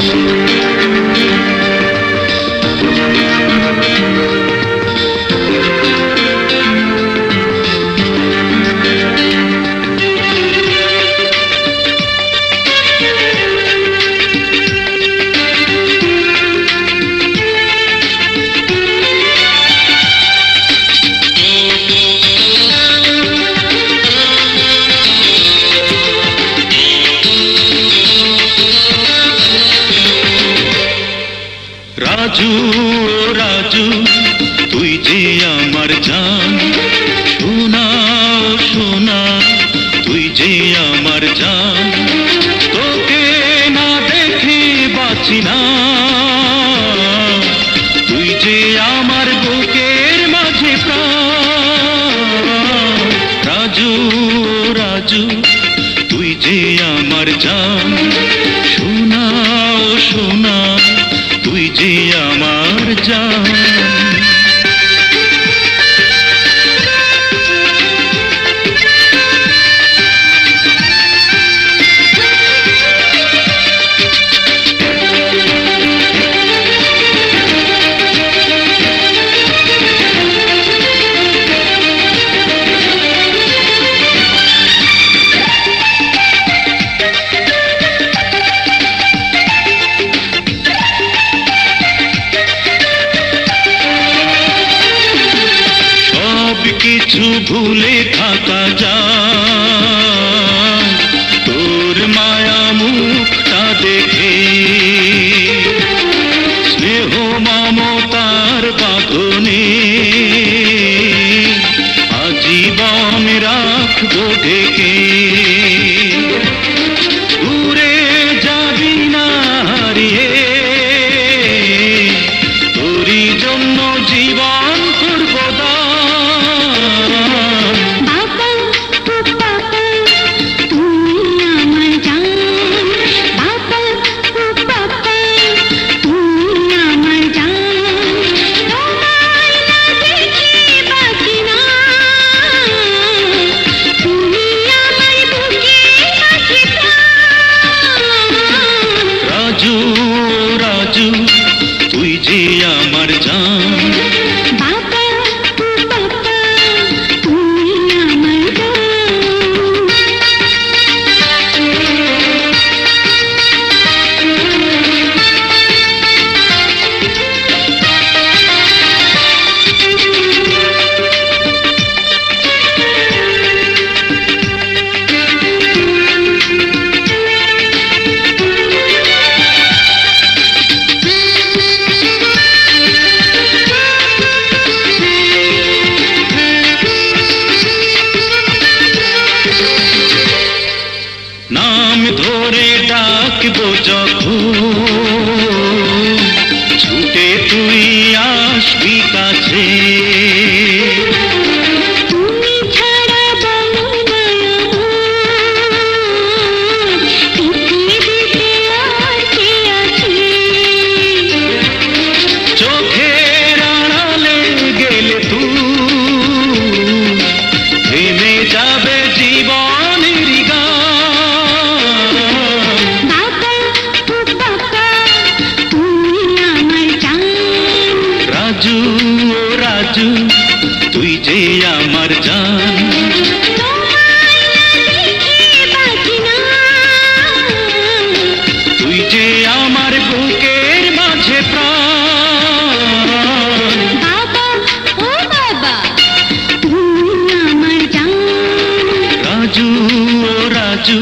রাজু ও রাজু রাজু, তুই যে আমার জান। ও সোনা তুই যে আমার জান। তোকে না দেখে বাঁচি না। তুই যে আমার বুকের মাঝে প্রাণ। রাজু রাজু, তুই যে আমার জান। কিছু ভুলে থাকা যায়। তোর মায়া মুখটা দেখে স্নেহ মমতার বাঁধনে আজীবন রাখব ঢেকে। নাম ধরে ডাকবো যখন। ছুটে তুই আসবি কাছে। আমার জান। তুই যে আমার বুকের মাঝে প্রাণ। বাবা ও বাবা তুমি আমার জান। রাজু ও রাজু।